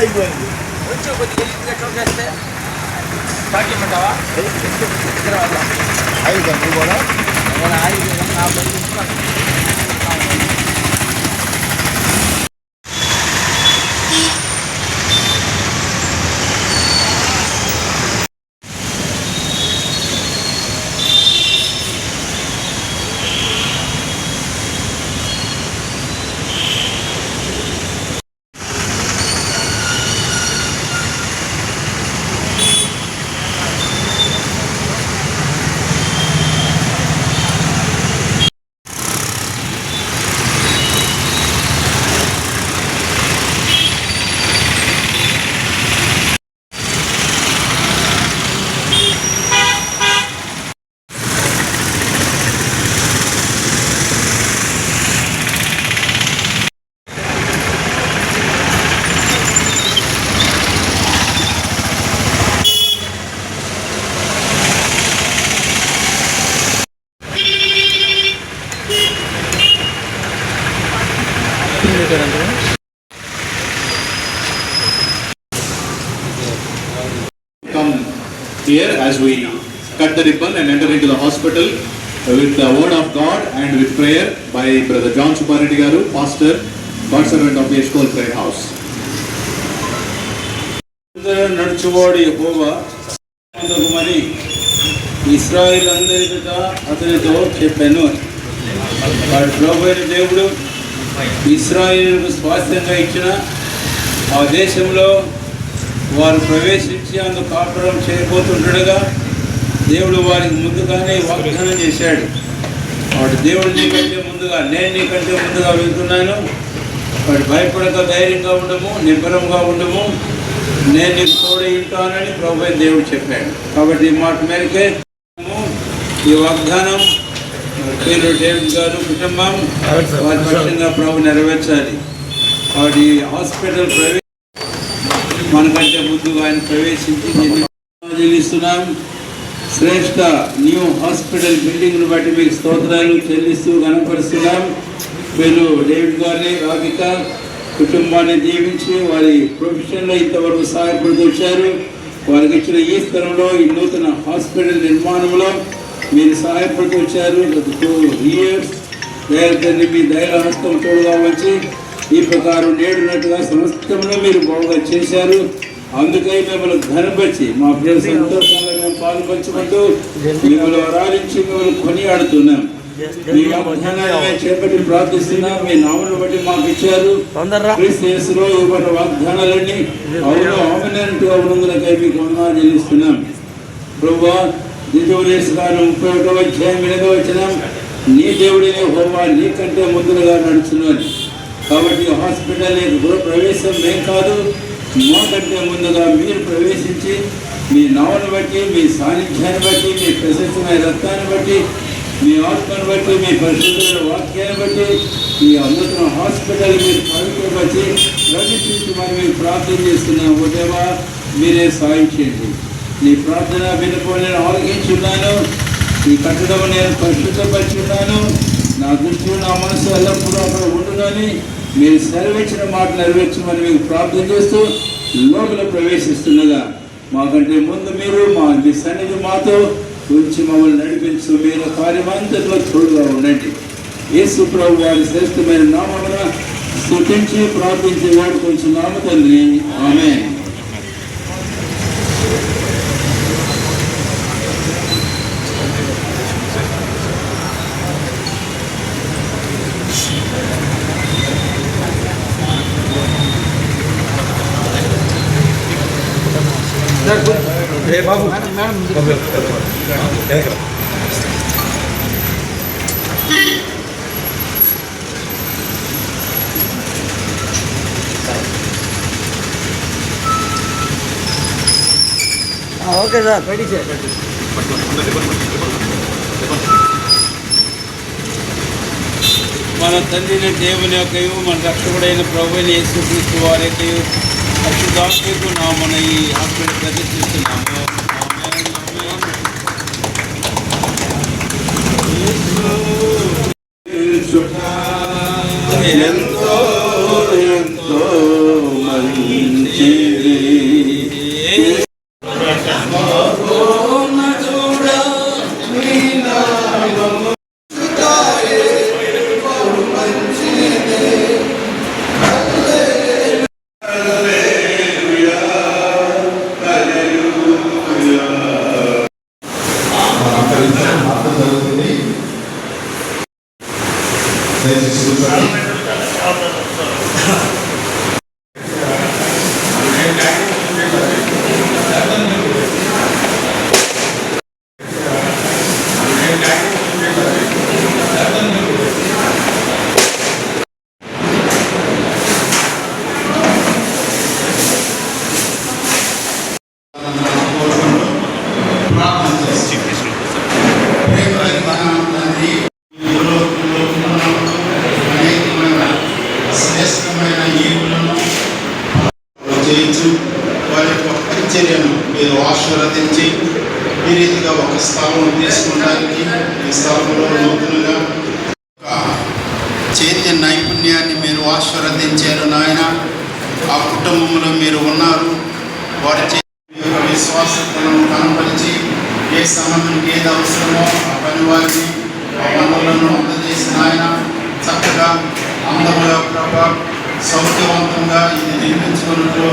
అయిపోయింది. కొంచెం కొద్దిగా ఎట్లా చేస్తే సాధ్యమంటావా ఐదు నువ్వు కూడా. ఆయుధం నా చూసుకోవాలి. come here as we cut the ribbon and enter into the hospital with the word of God and with prayer by Brother John Supareddy Garu, pastor, God servant of the Eshkol Prayer House. అందరూ నడుచువాడు యెహోవా మరి ఇస్రాయిల్ అందరికట అతనితో చెప్పాను వాడు ప్రభు అయిన దేవుడు ఇస్రాయిల్కు స్వాస్థ్యంగా ఇచ్చిన ఆ దేశంలో వారు ప్రవేశించి అందుకు కాపురం చేయబోతుండగా దేవుడు వారికి ముందుగానే వాగ్దానం చేశాడు. వాడు దేవుడు నీకంటే ముందుగా నేను నీకంటే ముందుగా వెళ్తున్నాను. వాడు భయపడక ధైర్యంగా ఉండము నిబ్బరంగా ఉండము. నేను నీకు తోడై ఉంటానని ప్రభు దేవుడు చెప్పాడు. కాబట్టి ఈ మాట మేరకే ఈ వాగ్దానం పేరు డేవిడ్ గారు కుటుంబం. వారి పక్షంగా ప్రభు నెరవేర్చాలి. వాడి హాస్పిటల్ ప్రవేశ మనకంటే ముందుగా ఆయన ప్రవేశించి చెల్లిస్తున్నాం శ్రేష్ట న్యూ హాస్పిటల్ బిల్డింగ్ను బట్టి మీకు స్తోత్రాలు చెల్లిస్తూ కనపరుస్తున్నాం. వీళ్ళు డేవిడ్ గారిని రాధిక కుటుంబాన్ని దీవించి వారి ప్రొఫెషన్లో ఇంతవరకు సహాయపడుతూ వచ్చారు. వారికి ఇచ్చిన ఈ స్థలంలో ఈ నూతన హాస్పిటల్ నిర్మాణంలో మీరు సహాయపడుతూ వచ్చారు గత టూ ఇయర్స్ మీ దయల హస్తం తోడుగా వచ్చి ఈ ప్రకారం నేడున్నట్టుగా సమస్తంలో మీరు బాగుగా చేశారు. అందుకై మిమ్మల్ని ఘనపరిచి మా ప్రియ సంతోషంగా మేము పాల్పంచుకుంటూ మిమ్మల్ని ఆరాధించి మిమ్మల్ని కొనియాడుతున్నాం. మీ వాగ్దానాన్ని చేపట్టి ప్రార్థిస్తున్నాం. మీ నామను బట్టి మాకు ఇచ్చారు. క్రీస్తు యేసులో ఇవ్వబడిన వాగ్దానాలన్నీ అవును ఉన్నందులకై మీకు వందనాలు చెల్లిస్తున్నాం. ప్రభువా నిజోలేసు గారు ముప్పై ఒకటో అధ్యాయం ఎనిమిదో వచ్చిన నీ దేవుడిని హోమా నీకంటే ముందుగా నడుచున్నాను కాబట్టి హాస్పిటల్ ప్రవేశం మేం కాదు మాకంటే ముందుగా మీరు ప్రవేశించి మీ నావను బట్టి మీ సాన్నిధ్యాన్ని బట్టి మీ ప్రశస్తమైన రక్తాన్ని బట్టి మీ ఆత్మను బట్టి మీ పరిశుద్ధమైన వాక్యాన్ని బట్టి మీ అమృతం హాస్పిటల్ మీరు పవిత్రపరిచి ప్రవేశించి మరి మేము ప్రార్థన చేస్తున్నాం ఉదయమా మీరే సాయం చేయండి. నీ ప్రార్థన వినపో నేను ఆలోచించున్నాను ఈ కట్టడం నేను పరిశుద్ధపరిచున్నాను. నా దృష్టి నా మనసు ఎల్లప్పుడూ అక్కడ ఉంటుందని మీరు సెలవిచ్చిన మాట నెరవేర్చమని మీకు ప్రార్థన చేస్తూ లోపల ప్రవేశిస్తుండగా మాకంటే ముందు మీరు మా మీ సన్నిధి మాతో ఉంచి మమ్మల్ని నడిపించు మీరు కార్యమంతట్లో తోడుగా ఉండండి. యేసు ప్రభు వారి శ్రేష్టమైన నామమున స్థుతించి ప్రార్థించి వాడు కొంచెం నామ తండ్రి. ఆమె ఓకే సార్. రెడీ సార్ మన తండ్రిని దేవుని యొక్కయు మన రక్షకుడైన ప్రభుని యేసుక్రీస్తు వారి యొక్కయు అక్షుదాత్మకు నా మన ఈ హాస్పిటల్ ప్రదర్శిస్తున్నాము ఎంతో ఎంతో మంచి దయచేసి కూర్చోండి. ప్రార్థన చేస్తాం. ప్రేమరహితమైన తండ్రి, ఈ లోకంలో ఉన్న అనేకమైన శ్రేష్టమైన ఈవులను చేయొచ్చు వారి యొక్క పరిచర్యను మీరు ఆశీర్వదించి ఈ రీతిగా ఒక స్థలం తీసుకోవడానికి ఈ స్థలంలో నూతనంగా ఒక చైత్య నైపుణ్యాన్ని మీరు ఆశీర్వదించారు నాయన ఆ కుటుంబంలో మీరు ఉన్నారు వారి చే- మీ యొక్క విశ్వాసతను కనపరిచి ఏ సమయానికి ఏది అవసరమో ఆ పని వారిని ఆ వనరులను అందజేసిన ఆయన చక్కగా అందముగా ప్రభా సౌఖ్యవంతంగా ఇది నిర్మించుకున్నట్లు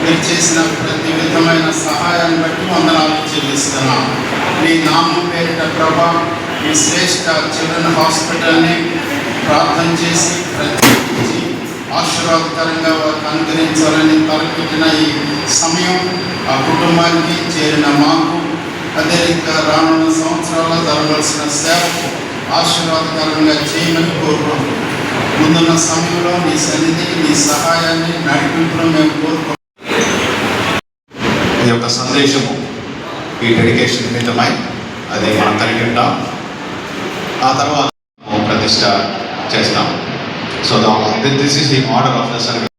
మీరు చేసిన ప్రతి విధమైన సహాయాన్ని బట్టి వందనాలు చెల్లిస్తున్నాం. మీ నామం పేరిట ప్రభా మీ శ్రేష్ట చిల్డ్రన్ హాస్పిటల్ని ప్రార్థన చేసి ప్రత్యేకించి ఆశీర్వాదకరంగా వారికి అనుగ్రహించాలని తలపెట్టిన ఈ సమయం ఆ కుటుంబానికి చేరిన మాకు అదే రీతిగా రానున్న సంవత్సరాల్లో జరగవలసిన సేవకు ఆశీర్వాదకరంగా చేయమని కోరుకుంటున్నాం. ముందున్న సమయంలో నీ సన్నిధి నీ సహాయాన్ని నడిపింపును మేము కోరుకుంటున్నాం. యొక్క సందేశము. ఈ డెడికేషన్ నిమిత్తమై అది మనం కలిగి ఉంటాం. ఆ తర్వాత ప్రతిష్ట చేస్తాం. So this is the order of the service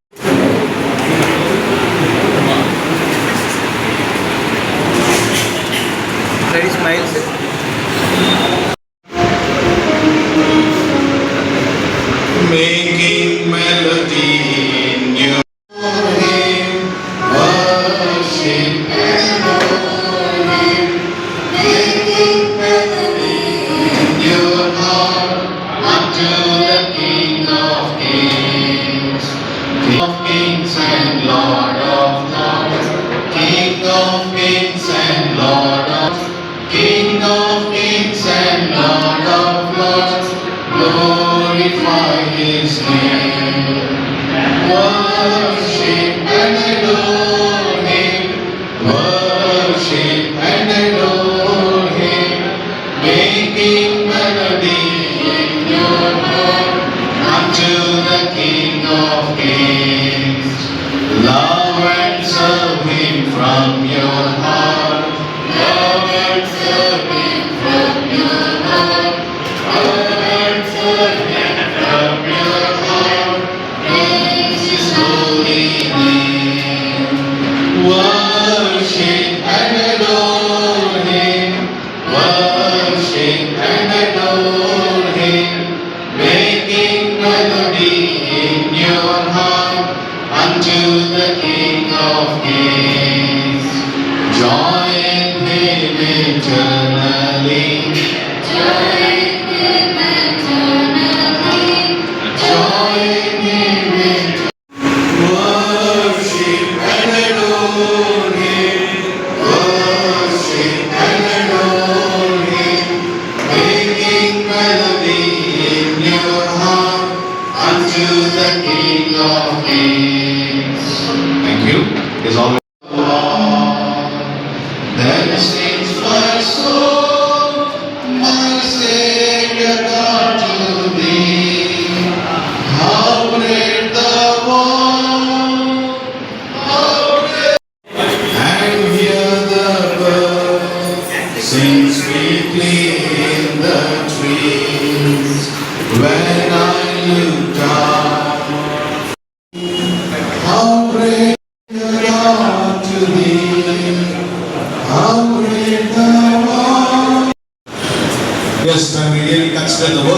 Thank you. Is always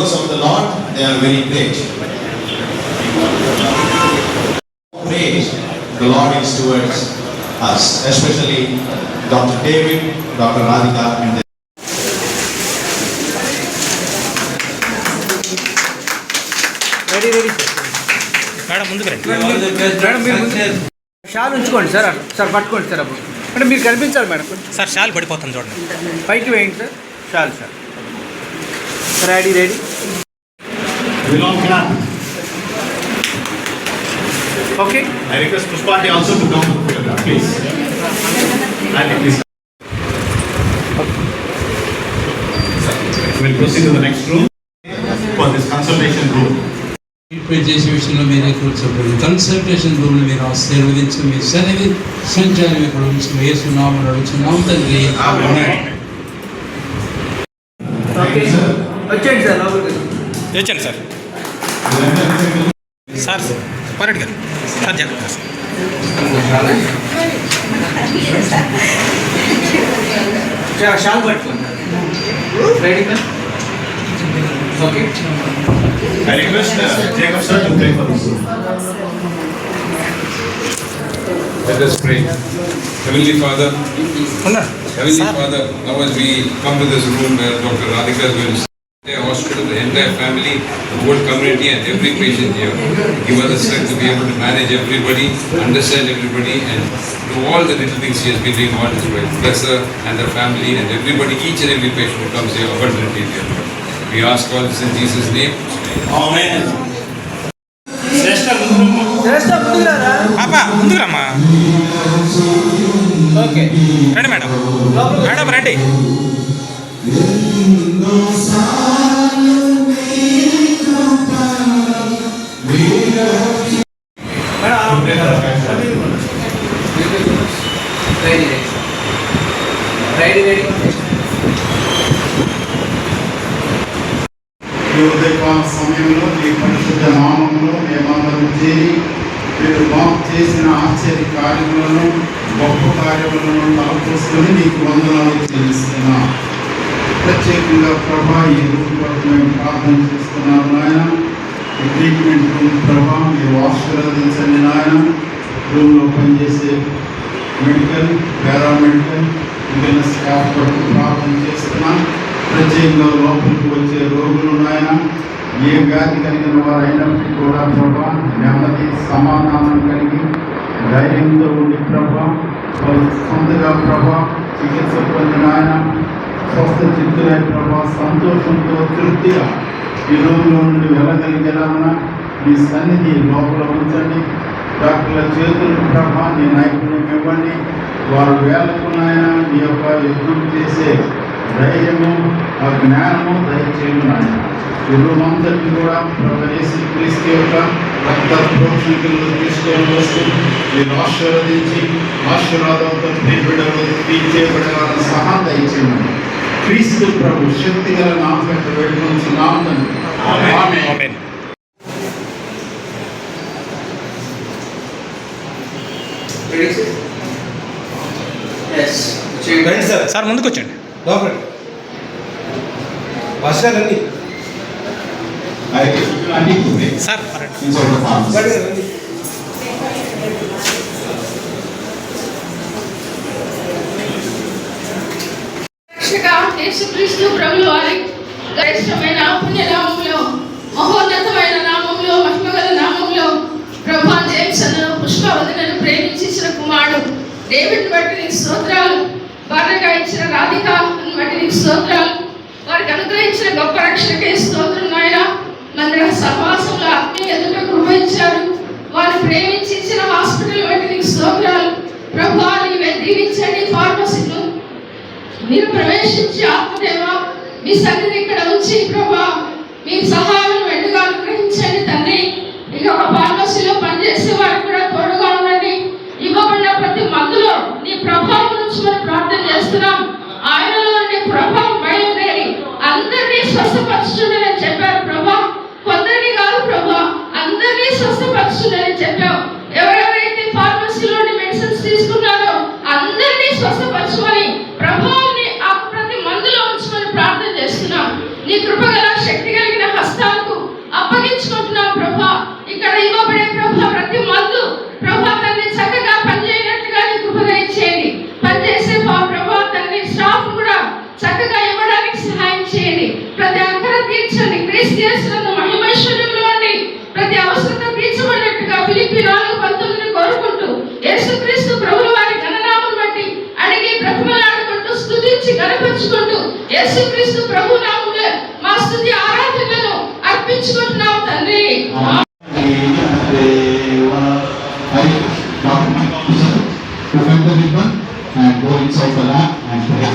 works of the Lord, they are very great. Praise the Lord is towards us, especially Dr. David, Dr. Radhika, and the ready ready madam ముందుకు రండి madam మీరు shawl ఉంచుకోండి sir. Sir పట్టుకోండి sir అప్పుడు అంటే మీరు కనిపించాలి madam sir shawl పడిపోతుంది చూడండి పైకి వేయండి sir shawl sir ready ready okay I request Pushpati also to come to the please. And please. We'll proceed to the next room for this consultation room. చేసే విషయంలో మీరే కూర్చోబడి కన్సల్టేషన్ రూమ్ మీరు ఆశీర్వదించి మీ సన్నిధి సంచారం ఇక్కడ ఉంచి వేసున్నామని అడుగుతున్నాం తండ్రి ఓకే వచ్చేయండి సార్ లోపలికి తెచ్చండి సార్ సార్ పరెడ్ గారు సార్ జరగదు సార్ షా- షాల్ పట్టుకోండి ready okay I request uh, Jacob sir to pray for this room. Let us pray. Heavenly Father, ఉన్నాడు Heavenly sir Father, now as we come to this room where Dr. Radhika will the hospital, the entire family, the whole community and every patient here. Give her the strength to be able to manage everybody, understand everybody and do all the little things she has been doing all this way. Bless her and her family and everybody, each and every patient who comes here abundantly, dear Lord. We ask all this in Jesus' name. శ్రేష్ట ముందుగారా పాప ముందుకు రమ్మా okay రండి madam madam రండి ready ప్రత్యేకంగా లోపలికి వచ్చే రోగులు నాయన ఏ వ్యాధి కలిగిన వారైనప్పటికీ కూడా ప్రభా నెమ్మది సమాధానం కలిగి ధైర్యంతో ఉండి ప్రభా సొంతగా ప్రభా చికిత్స పొందిన ఆయన స్వస్థ చిత్తులై ప్రభా సంతోషంతో తృప్తిగా ఈ రోజులో నుండి వెళ్ళగలిగేలాగా మీ సన్నిధి లోపల ఉంచండి. డాక్టర్ల చేతులు ప్రభా నీ నైపుణ్యం ఇవ్వండి. వారు వేలకున్నాయన మీ యొక్క యుద్ధం చేసే ధైర్యము ఆ జ్ఞానము దయచేయము నాయన. ఈ రూమంతటి కూడా ప్రవేశి క్రీస్తు యొక్క రక్త ప్రోక్షకులు తీసుకొని వస్తూ మీరు ఆశీర్వదించి ఆశీర్వాదంతో మీ బిడ్డలు తీర్చేయబడేవారిని సహా దయచేయమని క్రీస్తు ప్రభు శక్తి గల రండి సార్ సార్ ముందుకు వచ్చండి to make సార్ యేసుక్రీస్తు ప్రభులు వారి గరిష్టమైన పుణ్యనామంలో మహోన్నతమైన నామంలో మహిమగల నామంలో ప్రభా జేమ్స్ అను పుష్పవదనను ప్రేమించిన కుమారుడు డేవిడ్ బట్టి నీకు స్తోత్రాలు భార్యగా ఇచ్చిన రాధిక బట్టి నీకు స్తోత్రాలు. వారికి అనుగ్రహించిన గొప్ప రక్షణకే స్తోత్రం నాయన. మందిర సమాసంలో ఆత్మీయ ఎదుట కృప ఇచ్చారు వారు ప్రేమించి ఇచ్చిన హాస్పిటల్ బట్టి నీకు స్తోత్రాలు. ప్రభా నీవే దీవించండి ఫార్మసీను మీరు ప్రవేశించి ఆత్మదేవ మీ సన్నిధి ఇక్కడ ఉంచి ప్రభా మీ సహాయం వెంటగా అనుగ్రహించండి తండ్రి. ఇక ఒక ఫార్మసీలో పనిచేసే వారికి కూడా తోడుగా ఉండండి. ఇవ్వబడిన ప్రతి మందులో నీ ప్రభావం నుంచి మనం ప్రార్థన చేస్తున్నాం. ఆయనలో నుండి ప్రభావం స్తుతించి యేసుక్రీస్తు ప్రభు నామములో మా స్థుతి ఆరాధనలను అర్పించుకుంటున్నాం తండ్రి and go inside the lab and pray.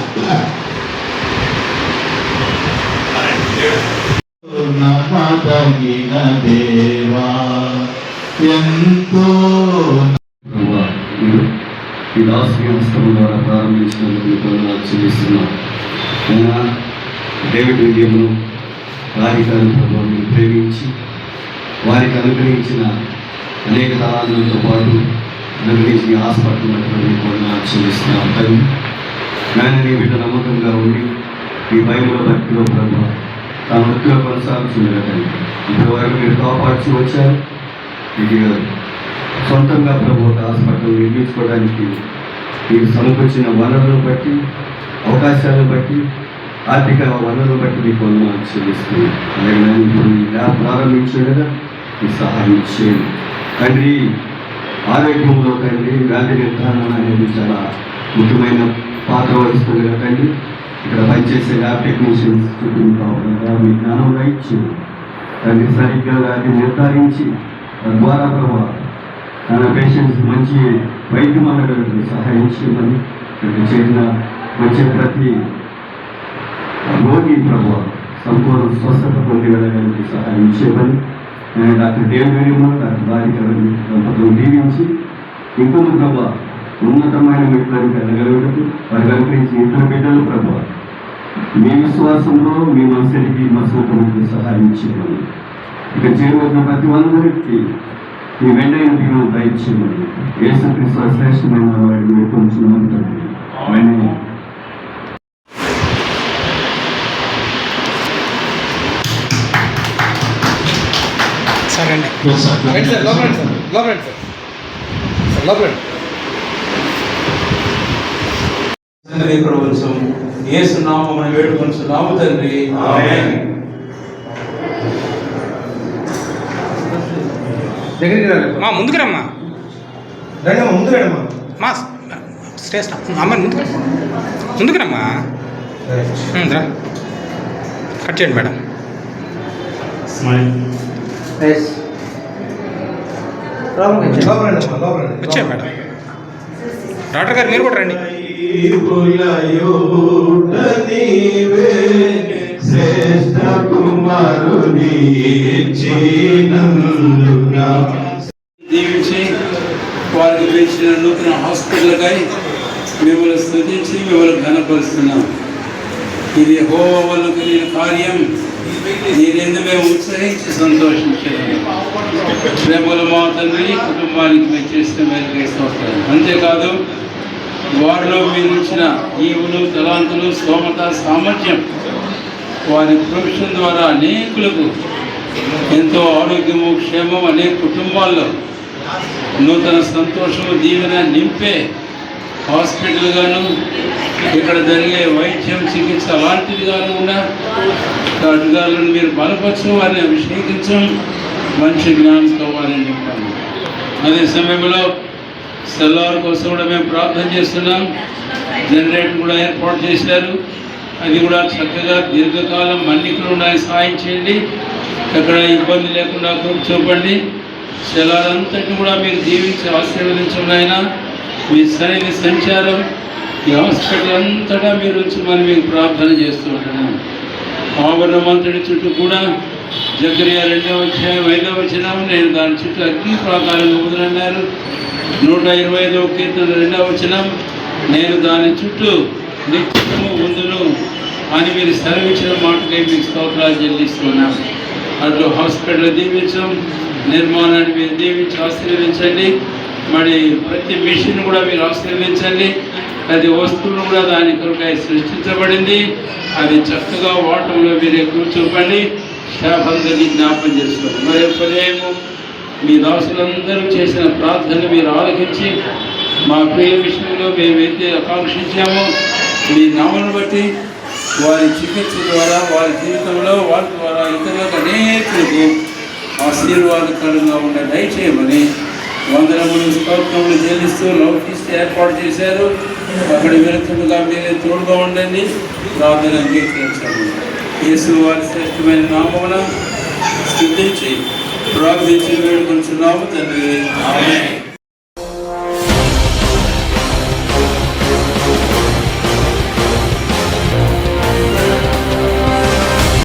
దేవా ఎంతో ఈ దాసు హస్తం ద్వారా ప్రారంభించినందుకు మీకు వందనాలు చెల్లిస్తున్నాం. అయినా డేవిడ్ విలియమ్ను రాధికారు ప్రభావ ప్రేమించి వారికి అనుగ్రహించిన అనేక తరాలతో పాటు అనుగ్రహించిన ఆశపడుతున్నటువంటి కూడా మీకు వందనాలు చెల్లిస్తున్నాం. తల్లి నాయన నీ బిడ్డ నమ్మకంగా ఉండి ఈ బైబిల్ భక్తిలో ప్రభావ తన వృత్తిలో కొనసాగుతుండగా తల్లి ఇప్పటి మీరు కాపాడుతూ వచ్చారు. ఇది సొంతంగా ప్రభు ఒక హాస్పిటల్ నిర్మించుకోవడానికి మీరు సమకూర్చిన వనరులను బట్టి అవకాశాలను బట్టి ఆర్థిక వనరులను బట్టి మీకు వందనాలు చెల్లిస్తుంది అలాగే నేను ఇప్పుడు ఈ ల్యాబ్ మీ సహాయం చేయండి. తండ్రి ఆరోగ్యంలో తండ్రి వ్యాధి నిర్ధారణ అనేది చాలా ముఖ్యమైన పాత్ర వహిస్తుంది కదా తండ్రి. ఇక్కడ పనిచేసే ల్యాబ్ టెక్నీషియన్స్ చుట్టూ మీ జ్ఞానం ఇచ్చి తండ్రి సరిగ్గా వ్యాధి నిర్ధారించి తద్వారా ప్రభావ పేషెంట్స్ మంచి వైద్యం అందడానికి సహాయం చేయమని ఇక్కడ చేరిన వచ్చే ప్రతి రోగి ప్రభు సంపూర్ణ స్వస్థత పొంది వెళ్ళడానికి సహాయం చేయమని నేను డాక్టర్ దేవేమో డాక్టర్ భార్య దంపతులు దీవించి ఇంకొక ప్రభు ఉన్నతమైన మెట్లను వెళ్ళగలుగుటకు వారికి అనుగ్రహించిన ఇతర బిడ్డలు ప్రభు మీ విశ్వాసంలో మీ మనసుకి మసూతలకు సహాయం చేయమని ఇక చేరువచ్చిన ప్రతి ఒక్కరికి మీ వెంటైన దీవెన దయచేయమని యేసుక్రీస్తు శ్రేష్టమైన వాడిని తండ్రి ఆమేన్. సార్ రండి. Sir sir. తండ్రి ప్రపంచం యేసు నామమును వేడుకొంచున్నాము తండ్రి. దగ్గరికి రండి. మా ముందుకు రమ్మా. రండి అమ్మా, ముందు రండి అమ్మా. మా స్టేషన్ అమ్మ ముందుకు. ముందుకు రమ్మా. రా. కట్ చేయండి మేడం. వచ్చేయండి. మేడం. డాక్టర్ గారు మీరు కూడా రండి. శ్రేష్ట కుమారుని దీవించి వారికి పెంచిన నూతన హాస్పిటల్కై మిమ్మల్ని స్థుతించి మిమ్మల్ని ఘనపరుస్తున్నాం ఇది హోవ వల్ల కలిగిన కార్యం దీనిందు మేము ఉత్సహించి సంతోషించాము ప్రేమల మా తండ్రి కుటుంబానికి మేము చేసిన మేలుకై స్తోత్రాలు అంతేకాదు వారిలో మీరు ఇచ్చిన జీవులు తలాంతులు స్తోమత సామర్థ్యం వారి ప్రొఫెషన్ ద్వారా అనేకులకు ఎంతో ఆరోగ్యము క్షేమం అనేక కుటుంబాల్లో నూతన సంతోషము దీవెన నింపే హాస్పిటల్ గాను ఇక్కడ జరిగే వైద్యం చికిత్స అలాంటిది గాను ఉన్న డాక్టర్లను మీరు బలపరచడం వారిని అభిషేకించడం మంచి జ్ఞానం కావాలని చెప్పాను. అదే సమయంలో సెల్లార్ కోసం కూడా మేము ప్రార్థన చేస్తున్నాం. జనరేటర్ కూడా ఏర్పాటు చేశారు. అది కూడా చక్కగా దీర్ఘకాలం మన్నికలు ఉన్నాయి. సాయం చేయండి. ఎక్కడ ఇబ్బంది లేకుండా చూపండి. సెలారంతటిని కూడా మీరు జీవించి ఆశీర్వదించండి ఆయన మీ సరైన సంచారం ఈ హాస్పిటల్ అంతటా మీరు ఉంచమని మీకు ప్రార్థన చేస్తూ ఉంటున్నాం. ఆవరణమంతటి చుట్టూ కూడా జకరియా రెండవ అధ్యాయం ఐదవ వచనం నేను దాని చుట్టూ అగ్ని ప్రాకారం వదిలన్నారు నూట ఇరవై ఐదవ కీర్తన రెండవ వచనం. నేను దాని చుట్టూ నిత్యము ముందు అని మీరు సెలవిచ్చిన మాటలే మీకు స్తోత్రాలు చెల్లిస్తున్నాం. అటు హాస్పిటల్ దీవించం నిర్మాణాన్ని మీరు దీవించి ఆశీర్వించండి మరి ప్రతి మిషన్ కూడా మీరు ఆశీర్వించండి ప్రతి వస్తువును కూడా దాని కొరకై సృష్టించబడింది. అది చక్కగా వాటంలో మీరే కూర్చోపండి. శాపందరినీ జ్ఞాపం చేసుకోండి. మరి ఉదయము మీ దాసులందరూ చేసిన ప్రార్థన మీరు ఆలకించి మా ప్రియ విషయంలో మేమైతే ఆకాంక్షించామో మీ నామను బట్టి వారి చికిత్స ద్వారా వారి జీవితంలో వారి ద్వారా ఇతరులకు అనేకులకు ఆశీర్వాదకరంగా ఉండే దయచేయమని వందనములు స్తోత్రములు చెల్లిస్తూ లౌకిస్తే ఏర్పాటు చేశారు. అక్కడ వెళుతుండగా మీరే తోడుగా ఉండండి. ప్రార్థన అంగీకరించాము యేసు వారి శ్రేష్టమైన నామమున స్థుతించి ప్రార్థించి వేడుకొంచున్నాము తండ్రి. ఆమేన్.